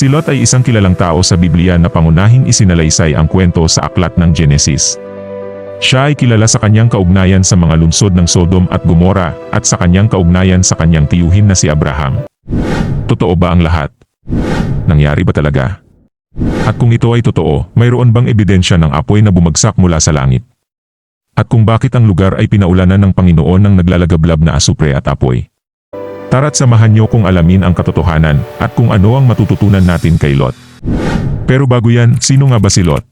Si Lot ay isang kilalang tao sa Biblia na pangunahing isinalaysay ang kwento sa aklat ng Genesis. Siya ay kilala sa kanyang kaugnayan sa mga lungsod ng Sodom at Gomora at sa kanyang kaugnayan sa kanyang tiyuhin na si Abraham. Totoo ba ang lahat? Nangyari ba talaga? At kung ito ay totoo, mayroon bang ebidensya ng apoy na bumagsak mula sa langit? At kung bakit ang lugar ay pinaulanan ng Panginoon ng naglalagablab na asupre at apoy? Tara't samahan niyo kung alamin ang katotohanan at kung ano ang matututunan natin kay Lot. Pero bago yan, sino nga ba si Lot?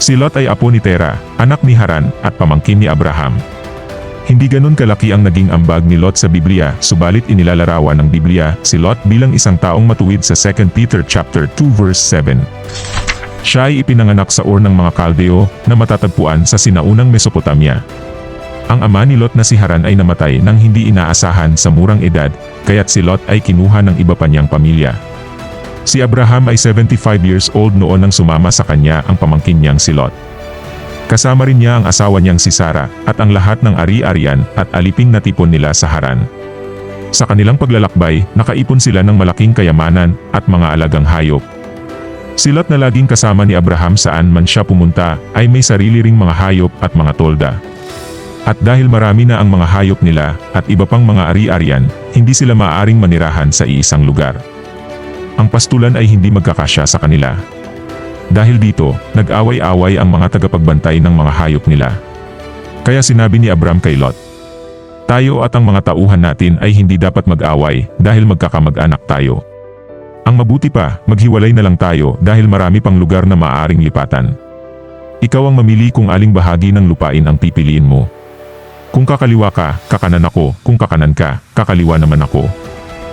Si Lot ay apo ni Tera, anak ni Haran, at pamangkin ni Abraham. Hindi ganun kalaki ang naging ambag ni Lot sa Biblia, subalit inilalarawan ng Biblia si Lot bilang isang taong matuwid sa 2 Peter chapter 2 verse 7. Siya ay ipinanganak sa Ur ng mga Kaldeo na matatagpuan sa sinaunang Mesopotamia. Ang ama ni Lot na si Haran ay namatay nang hindi inaasahan sa murang edad, kaya't si Lot ay kinuha ng iba pa niyang pamilya. Si Abraham ay 75 years old noon nang sumama sa kanya ang pamangkin niyang si Lot. Kasama rin niya ang asawa niyang si Sarah at ang lahat ng ari-arian at aliping natipon nila sa Haran. Sa kanilang paglalakbay, nakaipon sila ng malaking kayamanan at mga alagang hayop. Si Lot na laging kasama ni Abraham saan man siya pumunta ay may sarili ring mga hayop at mga tolda. At dahil marami na ang mga hayop nila at iba pang mga ari-arian, hindi sila maaaring manirahan sa iisang lugar. Ang pastulan ay hindi magkakasya sa kanila. Dahil dito, nag-away-away ang mga tagapagbantay ng mga hayop nila. Kaya sinabi ni Abram kay Lot, Tayo at ang mga tauhan natin ay hindi dapat mag-away dahil magkakamag-anak tayo. Ang mabuti pa, maghiwalay na lang tayo dahil marami pang lugar na maaaring lipatan. Ikaw ang mamili kung aling bahagi ng lupain ang pipiliin mo. Kung kakaliwa ka, kakanan ako, kung kakanan ka, kakaliwa naman ako.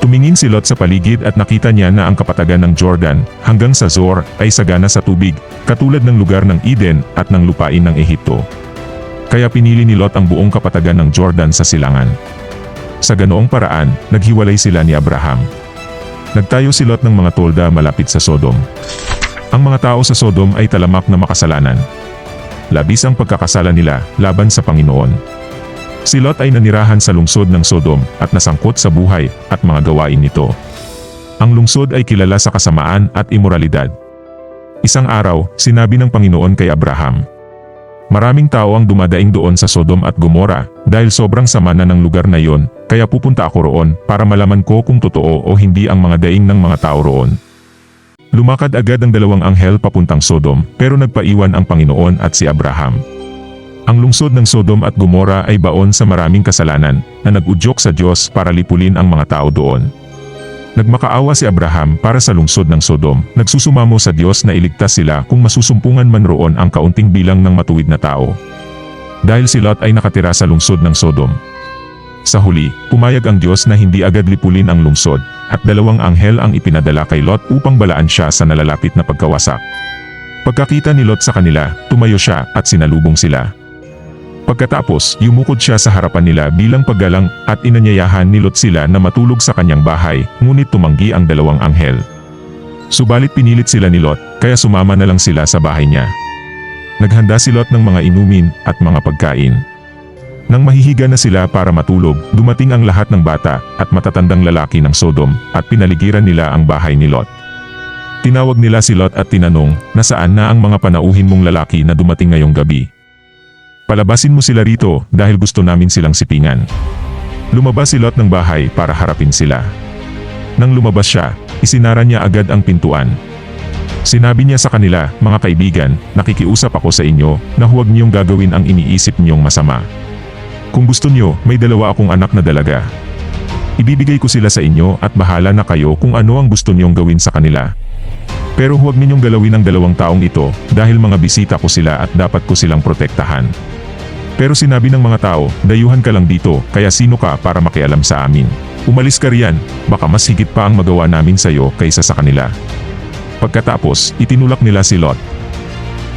Tumingin si Lot sa paligid at nakita niya na ang kapatagan ng Jordan hanggang sa Zor ay sagana sa tubig, katulad ng lugar ng Eden at ng lupain ng Ehipto. Kaya pinili ni Lot ang buong kapatagan ng Jordan sa silangan. Sa ganoong paraan, naghiwalay sila ni Abraham. Nagtayo si Lot ng mga tolda malapit sa Sodom. Ang mga tao sa Sodom ay talamak na makasalanan. Labis ang pagkakasala nila laban sa Panginoon. Si Lot ay nanirahan sa lungsod ng Sodom at nasangkot sa buhay at mga gawain nito. Ang lungsod ay kilala sa kasamaan at imoralidad. Isang araw, sinabi ng Panginoon kay Abraham, Maraming tao ang dumadaing doon sa Sodom at Gomora dahil sobrang sama na ng lugar na yon, kaya pupunta ako roon para malaman ko kung totoo o hindi ang mga daing ng mga tao roon. Lumakad agad ang dalawang anghel papuntang Sodom pero nagpaiwan ang Panginoon at si Abraham. Ang lungsod ng Sodom at Gomora ay baon sa maraming kasalanan na nag-udyok sa Diyos para lipulin ang mga tao doon. Nagmakaawa si Abraham para sa lungsod ng Sodom, nagsusumamo sa Diyos na iligtas sila kung masusumpungan man roon ang kaunting bilang ng matuwid na tao. Dahil si Lot ay nakatira sa lungsod ng Sodom. Sa huli, pumayag ang Diyos na hindi agad lipulin ang lungsod, at dalawang anghel ang ipinadala kay Lot upang balaan siya sa nalalapit na pagkawasak. Pagkakita ni Lot sa kanila, tumayo siya at sinalubong sila. Pagkatapos, yumukod siya sa harapan nila bilang paggalang at inanyayahan ni Lot sila na matulog sa kanyang bahay, ngunit tumanggi ang dalawang anghel. Subalit pinilit sila ni Lot, kaya sumama na lang sila sa bahay niya. Naghanda si Lot ng mga inumin at mga pagkain. Nang mahihiga na sila para matulog, dumating ang lahat ng bata at matatandang lalaki ng Sodom at pinaligiran nila ang bahay ni Lot. Tinawag nila si Lot at tinanong, nasaan na ang mga panauhin mong lalaki na dumating ngayong gabi? Palabasin mo sila rito dahil gusto namin silang sipingan. Lumabas si Lot ng bahay para harapin sila. Nang lumabas siya, isinara niya agad ang pintuan. Sinabi niya sa kanila, mga kaibigan, nakikiusap ako sa inyo na huwag niyong gagawin ang iniisip niyong masama. Kung gusto niyo, may dalawa akong anak na dalaga. Ibibigay ko sila sa inyo at bahala na kayo kung ano ang gusto niyong gawin sa kanila. Pero huwag ninyong galawin ang dalawang taong ito dahil mga bisita ko sila at dapat ko silang protektahan. Pero sinabi ng mga tao, dayuhan ka lang dito, kaya sino ka para makialam sa amin? Umalis ka riyan, baka mas higit pa ang magawa namin sa iyo kaysa sa kanila. Pagkatapos, itinulak nila si Lot.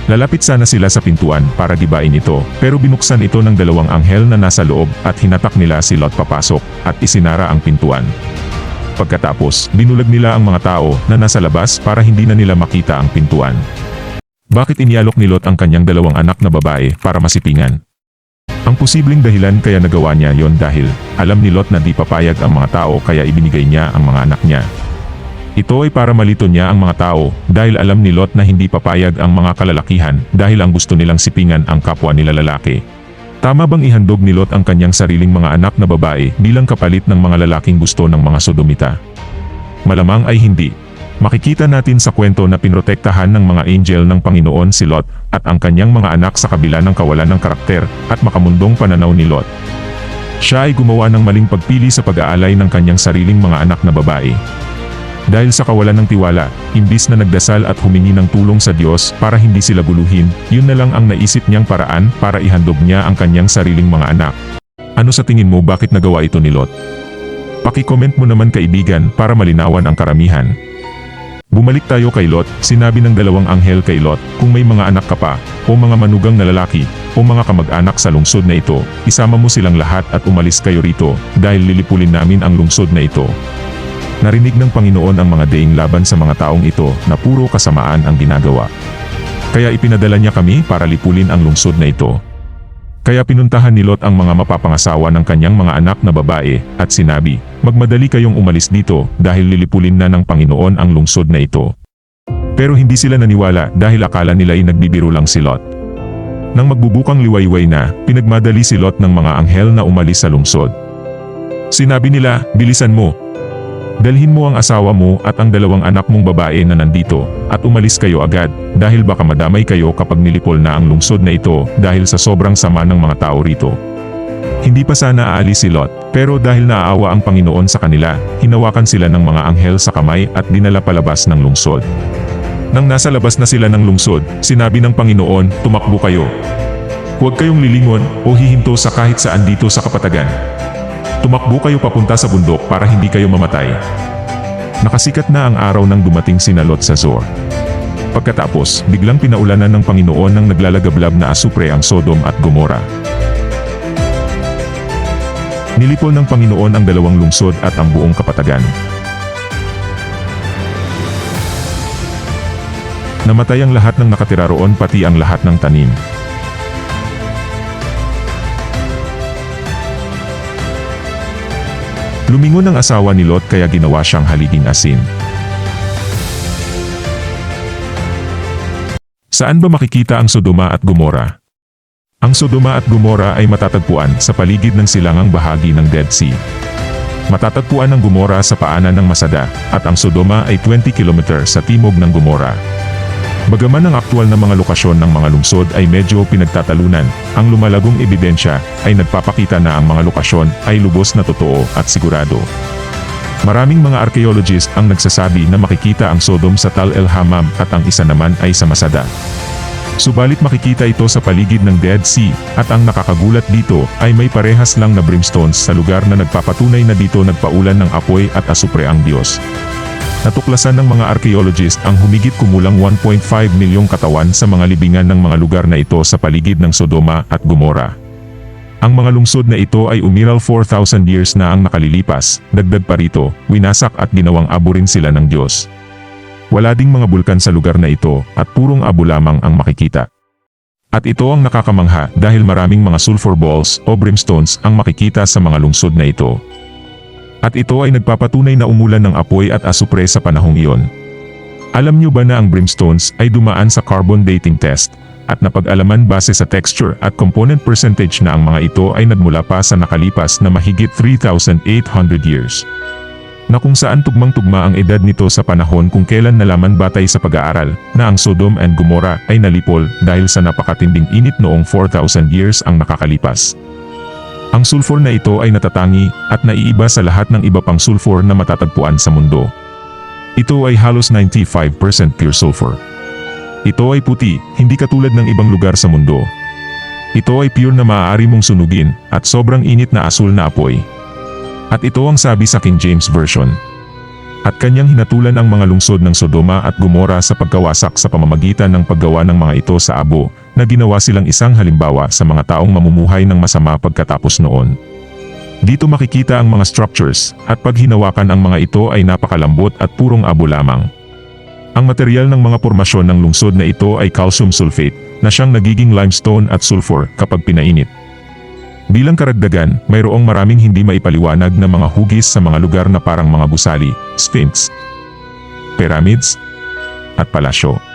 Lalapit sana sila sa pintuan para gibain ito, pero binuksan ito ng dalawang anghel na nasa loob at hinatak nila si Lot papasok at isinara ang pintuan. Pagkatapos, binulag nila ang mga tao na nasa labas para hindi na nila makita ang pintuan. Bakit inialok ni Lot ang kanyang dalawang anak na babae para masipingan? Ang posibleng dahilan kaya nagawa niya yon dahil alam ni Lot na di papayag ang mga tao kaya ibinigay niya ang mga anak niya. Ito ay para malito niya ang mga tao dahil alam ni Lot na hindi papayag ang mga kalalakihan dahil ang gusto nilang sipingan ang kapwa nila lalaki. Tama bang ihandog ni Lot ang kanyang sariling mga anak na babae bilang kapalit ng mga lalaking gusto ng mga sodomita? Malamang ay hindi. Makikita natin sa kwento na pinrotektahan ng mga angel ng Panginoon si Lot at ang kanyang mga anak sa kabila ng kawalan ng karakter at makamundong pananaw ni Lot. Siya ay gumawa ng maling pagpili sa pag-aalay ng kanyang sariling mga anak na babae. Dahil sa kawalan ng tiwala, imbis na nagdasal at humingi ng tulong sa Diyos para hindi sila guluhin, yun na lang ang naisip niyang paraan para ihandog niya ang kanyang sariling mga anak. Ano sa tingin mo bakit nagawa ito ni Lot? Paki-comment mo naman kaibigan para malinawan ang karamihan. Bumalik tayo kay Lot, sinabi ng dalawang anghel kay Lot, kung may mga anak ka pa, o mga manugang na lalaki, o mga kamag-anak sa lungsod na ito, isama mo silang lahat at umalis kayo rito, dahil lilipulin namin ang lungsod na ito. Narinig ng Panginoon ang mga daing laban sa mga taong ito na puro kasamaan ang ginagawa. Kaya ipinadala niya kami para lipulin ang lungsod na ito. Kaya pinuntahan ni Lot ang mga mapapangasawa ng kanyang mga anak na babae at sinabi, Magmadali kayong umalis dito dahil lilipulin na ng Panginoon ang lungsod na ito. Pero hindi sila naniwala dahil akala nila ay nagbibiro lang si Lot. Nang magbubukang liwayway na, pinagmadali si Lot ng mga anghel na umalis sa lungsod. Sinabi nila, bilisan mo, Dalhin mo ang asawa mo at ang dalawang anak mong babae na nandito, at umalis kayo agad, dahil baka madamay kayo kapag nilipol na ang lungsod na ito dahil sa sobrang sama ng mga tao rito. Hindi pa sana aalis si Lot, pero dahil naaawa ang Panginoon sa kanila, hinawakan sila ng mga anghel sa kamay at dinala palabas ng lungsod. Nang nasa labas na sila ng lungsod, sinabi ng Panginoon, tumakbo kayo. Huwag kayong lilingon o hihinto sa kahit saan dito sa kapatagan. Tumakbo kayo papunta sa bundok para hindi kayo mamatay. Nakasikat na ang araw nang dumating si Lot sa Zor. Pagkatapos, biglang pinaulanan ng Panginoon ng naglalagablab na asupre ang Sodom at Gomora. Nilipol ng Panginoon ang dalawang lungsod at ang buong kapatagan. Namatay ang lahat ng nakatira roon pati ang lahat ng tanim. Lumingon ang asawa ni Lot kaya ginawa siyang haliging asin. Saan ba makikita ang Sodoma at Gomora? Ang Sodoma at Gomora ay matatagpuan sa paligid ng silangang bahagi ng Dead Sea. Matatagpuan ang Gomora sa paanan ng Masada, at ang Sodoma ay 20 km sa timog ng Gomora. Bagaman ang aktwal na mga lokasyon ng mga lungsod ay medyo pinagtatalunan, ang lumalagong ebidensya ay nagpapakita na ang mga lokasyon ay lubos na totoo at sigurado. Maraming mga archaeologist ang nagsasabi na makikita ang Sodom sa Tal El Hammam at ang isa naman ay sa Masada. Subalit makikita ito sa paligid ng Dead Sea, at ang nakakagulat dito ay may parehas lang na brimstones sa lugar na nagpapatunay na dito nagpaulan ng apoy at asupre ang Diyos. Natuklasan ng mga archaeologist ang humigit kumulang 1.5 milyong katawan sa mga libingan ng mga lugar na ito sa paligid ng Sodoma at Gomora. Ang mga lungsod na ito ay umiral 4,000 years na ang nakalilipas, dagdag pa rito, winasak at ginawang abo rin sila ng Diyos. Wala ding mga bulkan sa lugar na ito at purong abo lamang ang makikita. At ito ang nakakamangha dahil maraming mga sulfur balls o brimstones ang makikita sa mga lungsod na ito. At ito ay nagpapatunay na umulan ng apoy at asupre sa panahong iyon. Alam niyo ba na ang brimstones ay dumaan sa carbon dating test, at napag-alaman base sa texture at component percentage na ang mga ito ay nagmula pa sa nakalipas na mahigit 3,800 years. Na kung saan tugmang-tugma ang edad nito sa panahon kung kailan nalaman batay sa pag-aaral na ang Sodom and Gomorrah ay nalipol dahil sa napakatinding init noong 4,000 years ang nakakalipas. Ang sulfur na ito ay natatangi at naiiba sa lahat ng iba pang sulfur na matatagpuan sa mundo. Ito ay halos 95% pure sulfur. Ito ay puti, hindi katulad ng ibang lugar sa mundo. Ito ay pure na maaari mong sunugin at sobrang init na asul na apoy. At ito ang sabi sa King James Version. At kanyang hinatulan ang mga lungsod ng Sodoma at Gomora sa pagkawasak sa pamamagitan ng paggawa ng mga ito sa abo na ginawa silang isang halimbawa sa mga taong mamumuhay ng masama pagkatapos noon. Dito makikita ang mga structures, at pag hinawakan ang mga ito ay napakalambot at purong abo lamang. Ang material ng mga formasyon ng lungsod na ito ay calcium sulfate, na siyang nagiging limestone at sulfur kapag pinainit. Bilang karagdagan, mayroong maraming hindi maipaliwanag na mga hugis sa mga lugar na parang mga gusali, sphinx. pyramids, at palasyo.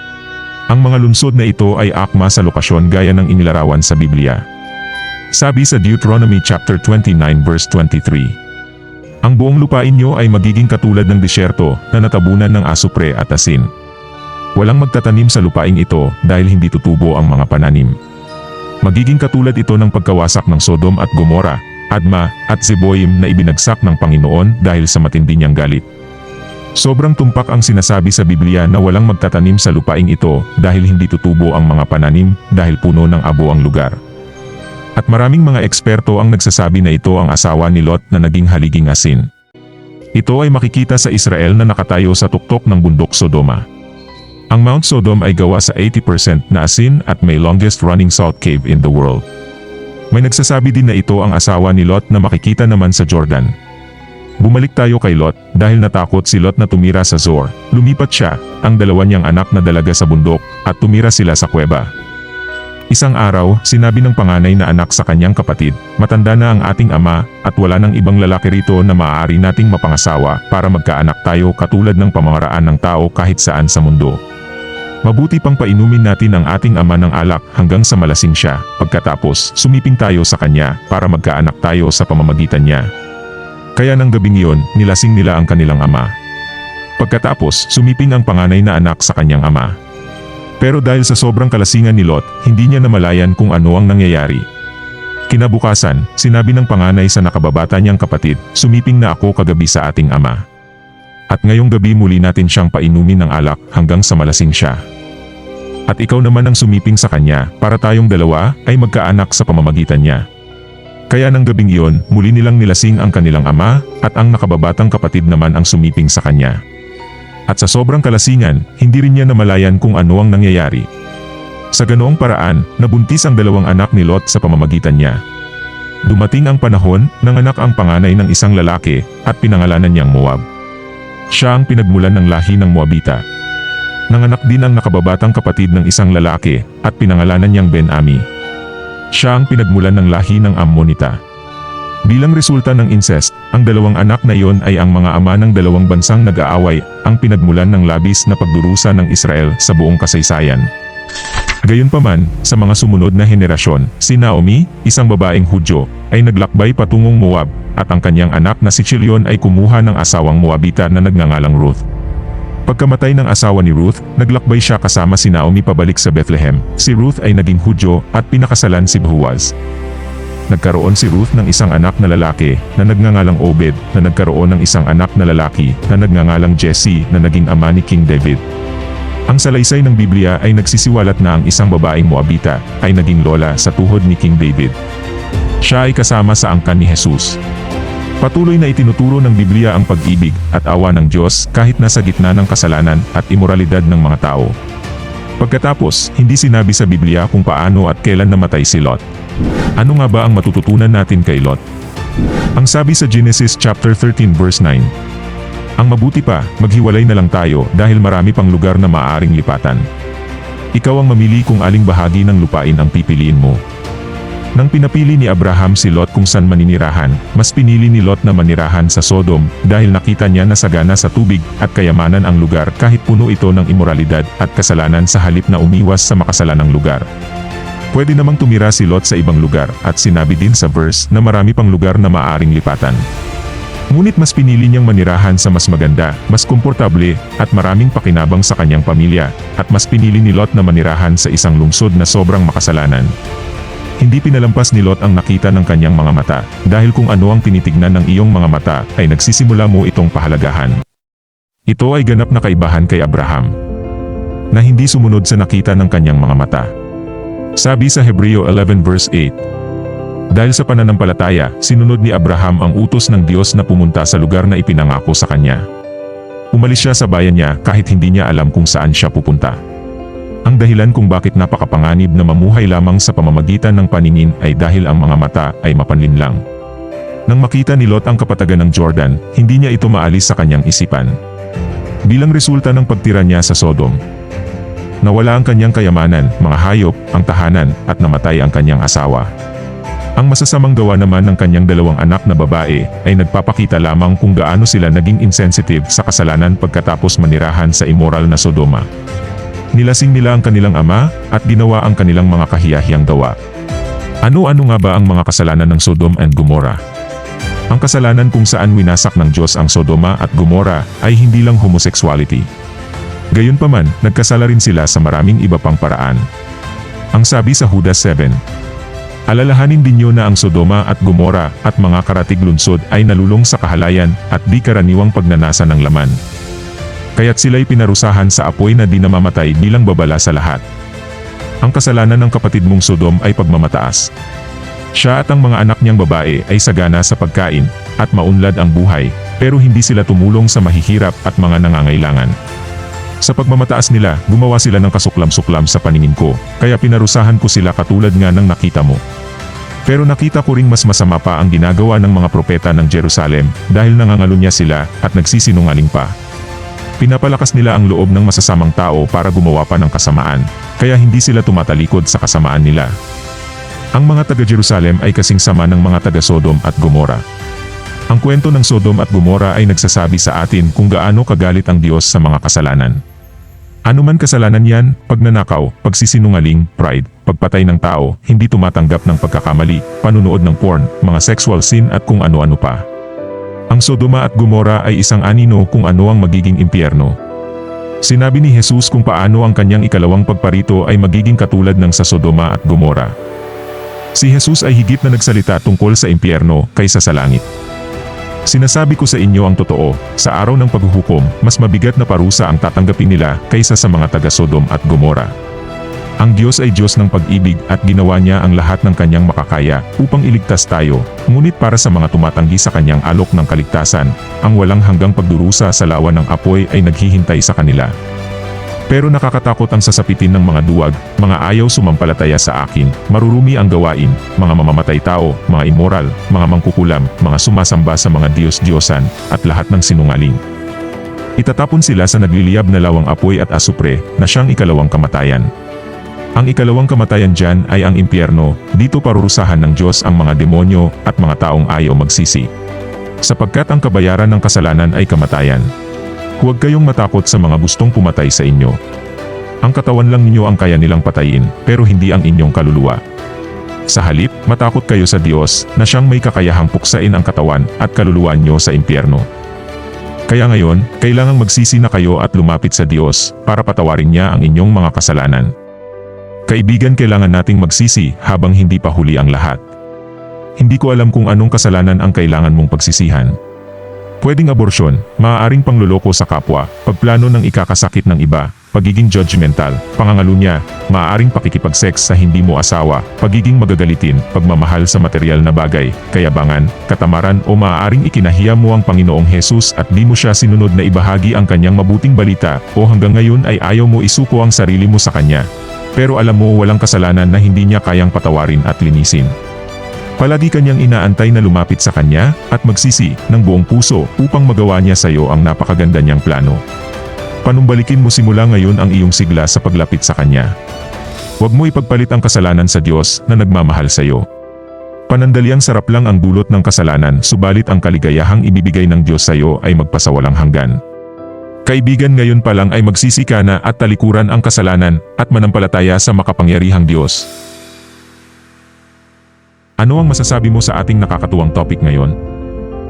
Ang mga lungsod na ito ay akma sa lokasyon gaya ng inilarawan sa Biblia. Sabi sa Deuteronomy chapter 29 verse 23. Ang buong lupain nyo ay magiging katulad ng disyerto na natabunan ng asupre at asin. Walang magtatanim sa lupaing ito dahil hindi tutubo ang mga pananim. Magiging katulad ito ng pagkawasak ng Sodom at Gomora, Adma at Zeboim na ibinagsak ng Panginoon dahil sa matindi niyang galit. Sobrang tumpak ang sinasabi sa Biblia na walang magtatanim sa lupaing ito dahil hindi tutubo ang mga pananim dahil puno ng abo ang lugar. At maraming mga eksperto ang nagsasabi na ito ang asawa ni Lot na naging haliging asin. Ito ay makikita sa Israel na nakatayo sa tuktok ng bundok Sodoma. Ang Mount Sodom ay gawa sa 80% na asin at may longest running salt cave in the world. May nagsasabi din na ito ang asawa ni Lot na makikita naman sa Jordan. Bumalik tayo kay Lot dahil natakot si Lot na tumira sa Zor. Lumipat siya, ang dalawa niyang anak na dalaga sa bundok, at tumira sila sa kuweba. Isang araw, sinabi ng panganay na anak sa kanyang kapatid, matanda na ang ating ama, at wala nang ibang lalaki rito na maaari nating mapangasawa para magkaanak tayo katulad ng pamamaraan ng tao kahit saan sa mundo. Mabuti pang painumin natin ang ating ama ng alak hanggang sa malasing siya, pagkatapos sumiping tayo sa kanya para magkaanak tayo sa pamamagitan niya. Kaya ng gabing iyon, nilasing nila ang kanilang ama. Pagkatapos, sumiping ang panganay na anak sa kanyang ama. Pero dahil sa sobrang kalasingan ni Lot, hindi niya namalayan kung ano ang nangyayari. Kinabukasan, sinabi ng panganay sa nakababata niyang kapatid, sumiping na ako kagabi sa ating ama. At ngayong gabi muli natin siyang painumin ng alak hanggang sa malasing siya. At ikaw naman ang sumiping sa kanya para tayong dalawa ay magkaanak sa pamamagitan niya. Kaya ng gabing iyon, muli nilang nilasing ang kanilang ama, at ang nakababatang kapatid naman ang sumiping sa kanya. At sa sobrang kalasingan, hindi rin niya namalayan kung ano ang nangyayari. Sa ganoong paraan, nabuntis ang dalawang anak ni Lot sa pamamagitan niya. Dumating ang panahon, nanganak ang panganay ng isang lalaki, at pinangalanan niyang Moab. Siya ang pinagmulan ng lahi ng Moabita. Nanganak din ang nakababatang kapatid ng isang lalaki, at pinangalanan niyang Ben-Ami. Siya ang pinagmulan ng lahi ng Ammonita. Bilang resulta ng incest, ang dalawang anak na iyon ay ang mga ama ng dalawang bansang nag-aaway, ang pinagmulan ng labis na pagdurusa ng Israel sa buong kasaysayan. Gayunpaman, sa mga sumunod na henerasyon, si Naomi, isang babaeng Hudyo, ay naglakbay patungong Moab, at ang kanyang anak na si Chilion ay kumuha ng asawang Moabita na nagngangalang Ruth. Pagkamatay ng asawa ni Ruth, naglakbay siya kasama si Naomi pabalik sa Bethlehem. Si Ruth ay naging Hudyo at pinakasalan si Boaz. Nagkaroon si Ruth ng isang anak na lalaki na nagngangalang Obed na nagkaroon ng isang anak na lalaki na nagngangalang Jesse na naging ama ni King David. Ang salaysay ng Biblia ay nagsisiwalat na ang isang babaeng Moabita ay naging lola sa tuhod ni King David. Siya ay kasama sa angkan ni Jesus. Patuloy na itinuturo ng Biblia ang pag-ibig at awa ng Diyos kahit nasa gitna ng kasalanan at imoralidad ng mga tao. Pagkatapos, hindi sinabi sa Biblia kung paano at kailan namatay si Lot. Ano nga ba ang matututunan natin kay Lot? Ang sabi sa Genesis chapter 13 verse 9, Ang mabuti pa, maghiwalay na lang tayo dahil marami pang lugar na maaaring lipatan. Ikaw ang mamili kung aling bahagi ng lupain ang pipiliin mo. Nang pinapili ni Abraham si Lot kung saan maninirahan, mas pinili ni Lot na manirahan sa Sodom dahil nakita niya na sagana sa tubig at kayamanan ang lugar kahit puno ito ng imoralidad at kasalanan sa halip na umiwas sa makasalanang lugar. Pwede namang tumira si Lot sa ibang lugar at sinabi din sa verse na marami pang lugar na maaring lipatan. Ngunit mas pinili niyang manirahan sa mas maganda, mas komportable, at maraming pakinabang sa kanyang pamilya, at mas pinili ni Lot na manirahan sa isang lungsod na sobrang makasalanan. Hindi pinalampas ni Lot ang nakita ng kanyang mga mata, dahil kung ano ang tinitignan ng iyong mga mata ay nagsisimula mo itong pahalagahan. Ito ay ganap na kaibahan kay Abraham, na hindi sumunod sa nakita ng kanyang mga mata. Sabi sa Hebreo 11 verse 8, Dahil sa pananampalataya, sinunod ni Abraham ang utos ng Diyos na pumunta sa lugar na ipinangako sa kanya. Umalis siya sa bayan niya kahit hindi niya alam kung saan siya pupunta. Ang dahilan kung bakit napakapanganib na mamuhay lamang sa pamamagitan ng paningin ay dahil ang mga mata ay mapanlinlang. Nang makita ni Lot ang kapatagan ng Jordan, hindi niya ito maalis sa kanyang isipan. Bilang resulta ng pagtira niya sa Sodom, nawala ang kanyang kayamanan, mga hayop, ang tahanan, at namatay ang kanyang asawa. Ang masasamang gawa naman ng kanyang dalawang anak na babae ay nagpapakita lamang kung gaano sila naging insensitive sa kasalanan pagkatapos manirahan sa immoral na Sodoma. Nilasing nila ang kanilang ama at ginawa ang kanilang mga kahiyahiyang gawa. Ano-ano nga ba ang mga kasalanan ng Sodom and Gomorrah? Ang kasalanan kung saan winasak ng Diyos ang Sodoma at Gomorrah ay hindi lang homosexuality. Gayunpaman, nagkasala rin sila sa maraming iba pang paraan. Ang sabi sa Judas 7, Alalahanin din niyo na ang Sodoma at Gomorrah at mga karatig lunsod ay nalulong sa kahalayan at di karaniwang pagnanasa ng laman. Kaya't sila'y pinarusahan sa apoy na di namamatay bilang babala sa lahat. Ang kasalanan ng kapatid mong Sodom ay pagmamataas. Siya at ang mga anak niyang babae ay sagana sa pagkain at maunlad ang buhay, pero hindi sila tumulong sa mahihirap at mga nangangailangan. Sa pagmamataas nila, gumawa sila ng kasuklam-suklam sa paningin ko, kaya pinarusahan ko sila katulad nga ng nakita mo. Pero nakita ko ring mas masama pa ang ginagawa ng mga propeta ng Jerusalem dahil nangangalunya sila at nagsisinungaling pa. Pinapalakas nila ang loob ng masasamang tao para gumawa pa ng kasamaan, kaya hindi sila tumatalikod sa kasamaan nila. Ang mga taga-Jerusalem ay kasing sama ng mga taga-Sodom at Gomora. Ang kwento ng Sodom at Gomora ay nagsasabi sa atin kung gaano kagalit ang Diyos sa mga kasalanan. Ano man kasalanan yan, pagnanakaw, pagsisinungaling, pride, pagpatay ng tao, hindi tumatanggap ng pagkakamali, panunood ng porn, mga sexual sin at kung ano-ano pa. Ang Sodoma at Gomora ay isang anino kung ano ang magiging impyerno. Sinabi ni Jesus kung paano ang kanyang ikalawang pagparito ay magiging katulad ng sa Sodoma at Gomora. Si Jesus ay higit na nagsalita tungkol sa impyerno kaysa sa langit. Sinasabi ko sa inyo ang totoo, sa araw ng paghuhukom, mas mabigat na parusa ang tatanggapin nila kaysa sa mga taga Sodom at Gomora. Ang Diyos ay Diyos ng pag-ibig at ginawa niya ang lahat ng kanyang makakaya upang iligtas tayo, ngunit para sa mga tumatanggi sa kanyang alok ng kaligtasan, ang walang hanggang pagdurusa sa lawa ng apoy ay naghihintay sa kanila. Pero nakakatakot ang sasapitin ng mga duwag, mga ayaw sumampalataya sa akin, marurumi ang gawain, mga mamamatay tao, mga immoral, mga mangkukulam, mga sumasamba sa mga Diyos-Diyosan, at lahat ng sinungaling. Itatapon sila sa nagliliyab na lawang apoy at asupre, na siyang ikalawang kamatayan. Ang ikalawang kamatayan dyan ay ang impyerno, dito parurusahan ng Diyos ang mga demonyo at mga taong ayaw magsisi. Sapagkat ang kabayaran ng kasalanan ay kamatayan. Huwag kayong matakot sa mga gustong pumatay sa inyo. Ang katawan lang ninyo ang kaya nilang patayin, pero hindi ang inyong kaluluwa. Sa halip, matakot kayo sa Diyos, na siyang may kakayahang puksain ang katawan at kaluluwa nyo sa impyerno. Kaya ngayon, kailangang magsisi na kayo at lumapit sa Diyos, para patawarin niya ang inyong mga kasalanan. Kaibigan kailangan nating magsisi habang hindi pa huli ang lahat. Hindi ko alam kung anong kasalanan ang kailangan mong pagsisihan. Pwedeng aborsyon, maaaring pangluloko sa kapwa, pagplano ng ikakasakit ng iba, pagiging judgmental, pangangalunya, maaaring pakikipag-sex sa hindi mo asawa, pagiging magagalitin, pagmamahal sa material na bagay, kayabangan, katamaran o maaaring ikinahiya mo ang Panginoong Hesus at di mo siya sinunod na ibahagi ang kanyang mabuting balita o hanggang ngayon ay ayaw mo isuko ang sarili mo sa kanya. Pero alam mo walang kasalanan na hindi niya kayang patawarin at linisin. Palagi kanyang inaantay na lumapit sa kanya at magsisi ng buong puso upang magawa niya sa iyo ang napakaganda niyang plano. Panumbalikin mo simula ngayon ang iyong sigla sa paglapit sa kanya. Huwag mo ipagpalit ang kasalanan sa Diyos na nagmamahal sa iyo. Panandaliang sarap lang ang dulot ng kasalanan subalit ang kaligayahang ibibigay ng Diyos sa iyo ay magpasawalang hanggan. Kaibigan ngayon pa lang ay magsisi ka na at talikuran ang kasalanan at manampalataya sa makapangyarihang Diyos. Ano ang masasabi mo sa ating nakakatuwang topic ngayon?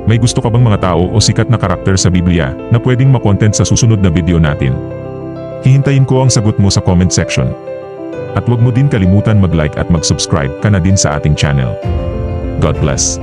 May gusto ka bang mga tao o sikat na karakter sa Biblia na pwedeng makontent sa susunod na video natin? Hihintayin ko ang sagot mo sa comment section. At huwag mo din kalimutan mag-like at mag-subscribe ka na din sa ating channel. God bless.